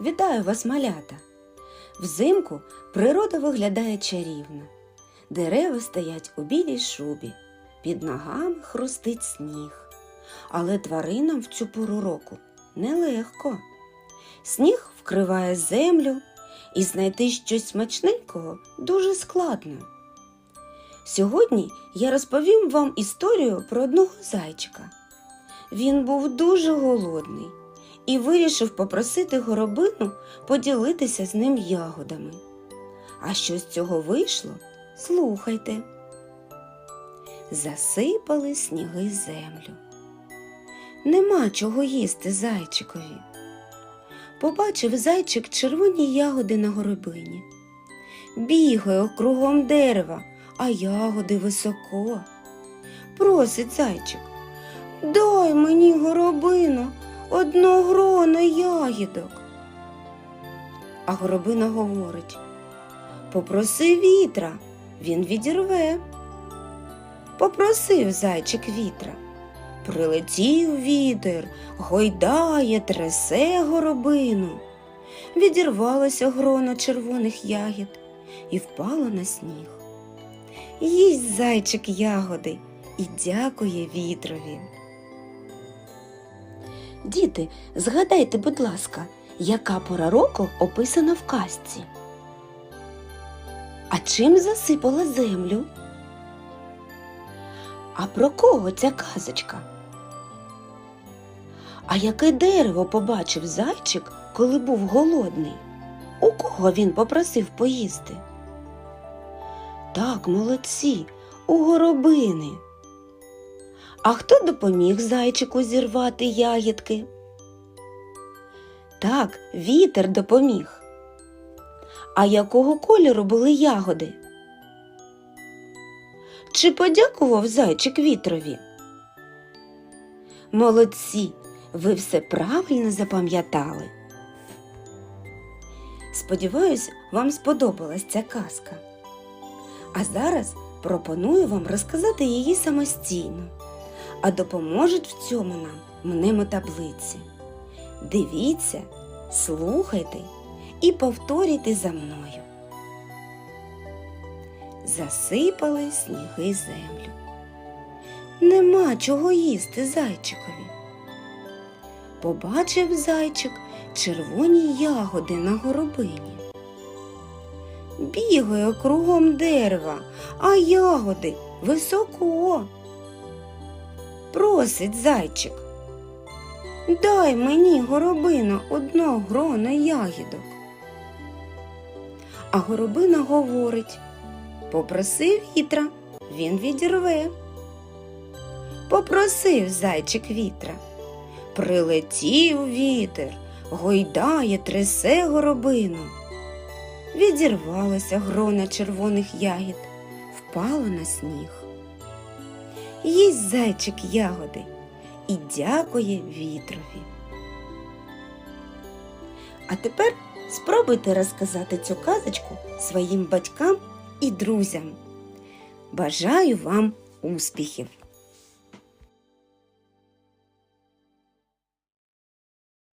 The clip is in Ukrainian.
Вітаю вас, малята! Взимку природа виглядає чарівно. Дерева стоять у білій шубі, під ногами хрустить сніг. Але тваринам в цю пору року нелегко. Сніг вкриває землю, і знайти щось смачненького дуже складно. Сьогодні я розповім вам історію про одного зайчика. Він був дуже голодний і вирішив попросити горобину поділитися з ним ягодами. А що з цього вийшло? Слухайте. Засипали сніги землю. Нема чого їсти зайчикові. Побачив зайчик червоні ягоди на горобині. Бігає кругом дерева, а ягоди високо. Просить зайчик. Дай мені горобино одно гроно ягідок. А горобина говорить Попроси вітра, він відірве. Попросив зайчик вітра. Прилетів вітер, гойдає, тресе горобину. Відірвалося гроно червоних ягід і впало на сніг. Їсть зайчик ягоди і дякує вітрові. Діти, згадайте, будь ласка, яка пора року описана в казці? А чим засипала землю? А про кого ця казочка? А яке дерево побачив зайчик, коли був голодний? У кого він попросив поїсти? Так, молодці, у горобини. А хто допоміг зайчику зірвати ягідки? Так, вітер допоміг. А якого кольору були ягоди? Чи подякував зайчик вітрові? Молодці, ви все правильно запам'ятали. Сподіваюсь, вам сподобалась ця казка. А зараз пропоную вам розказати її самостійно, а допоможуть в цьому нам мнемотаблиці. Дивіться, слухайте і повторюйте за мною. Засипали сніги землю. Нема чого їсти зайчикові. Побачив зайчик червоні ягоди на горобині. Бігає кругом дерева, а ягоди високо. Просить зайчик. Дай мені горобино одно гроно ягідок. А горобина говорить Попросив вітра, він відірве. Попросив зайчик вітра. Прилетів вітер, гойдає, трясе горобину. Відірвалося грона червоних ягід, впало на сніг. Їсть зайчик ягоди і дякує вітрові. А тепер спробуйте розказати цю казочку своїм батькам і друзям. Бажаю вам успіхів!